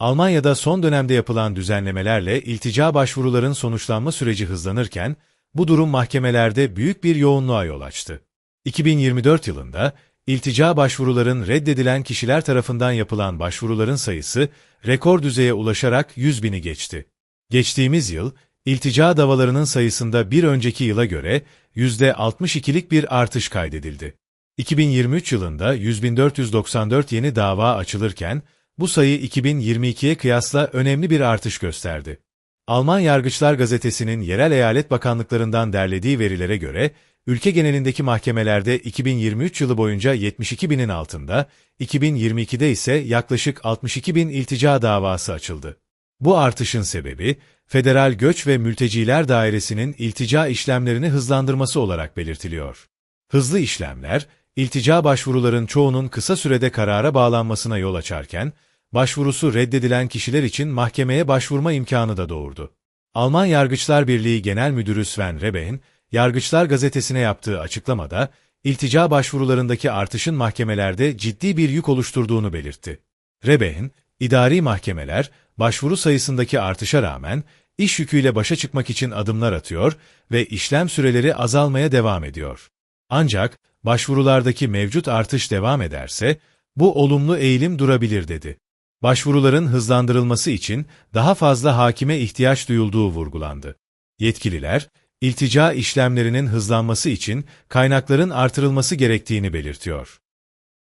Almanya'da son dönemde yapılan düzenlemelerle iltica başvuruların sonuçlanma süreci hızlanırken, bu durum mahkemelerde büyük bir yoğunluğa yol açtı. 2024 yılında, iltica başvuruların reddedilen kişiler tarafından yapılan başvuruların sayısı rekor düzeye ulaşarak 100 bini geçti. Geçtiğimiz yıl, iltica davalarının sayısında bir önceki yıla göre %62'lik bir artış kaydedildi. 2023 yılında 100.494 yeni dava açılırken, bu sayı 2022'ye kıyasla önemli bir artış gösterdi. Alman Yargıçlar Gazetesi'nin yerel eyalet bakanlıklarından derlediği verilere göre, ülke genelindeki mahkemelerde 2023 yılı boyunca 72 binin altında, 2022'de ise yaklaşık 62 bin iltica davası açıldı. Bu artışın sebebi, Federal Göç ve Mülteciler Dairesi'nin iltica işlemlerini hızlandırması olarak belirtiliyor. Hızlı işlemler, iltica başvuruların çoğunun kısa sürede karara bağlanmasına yol açarken, başvurusu reddedilen kişiler için mahkemeye başvurma imkanı da doğurdu. Alman Yargıçlar Birliği Genel Müdürü Sven Rehbein, Yargıçlar Gazetesi'ne yaptığı açıklamada, iltica başvurularındaki artışın mahkemelerde ciddi bir yük oluşturduğunu belirtti. Rehbein, idari mahkemeler, başvuru sayısındaki artışa rağmen, iş yüküyle başa çıkmak için adımlar atıyor ve işlem süreleri azalmaya devam ediyor. Ancak, başvurulardaki mevcut artış devam ederse, bu olumlu eğilim durabilir dedi. Başvuruların hızlandırılması için daha fazla hakime ihtiyaç duyulduğu vurgulandı. Yetkililer, iltica işlemlerinin hızlanması için kaynakların artırılması gerektiğini belirtiyor.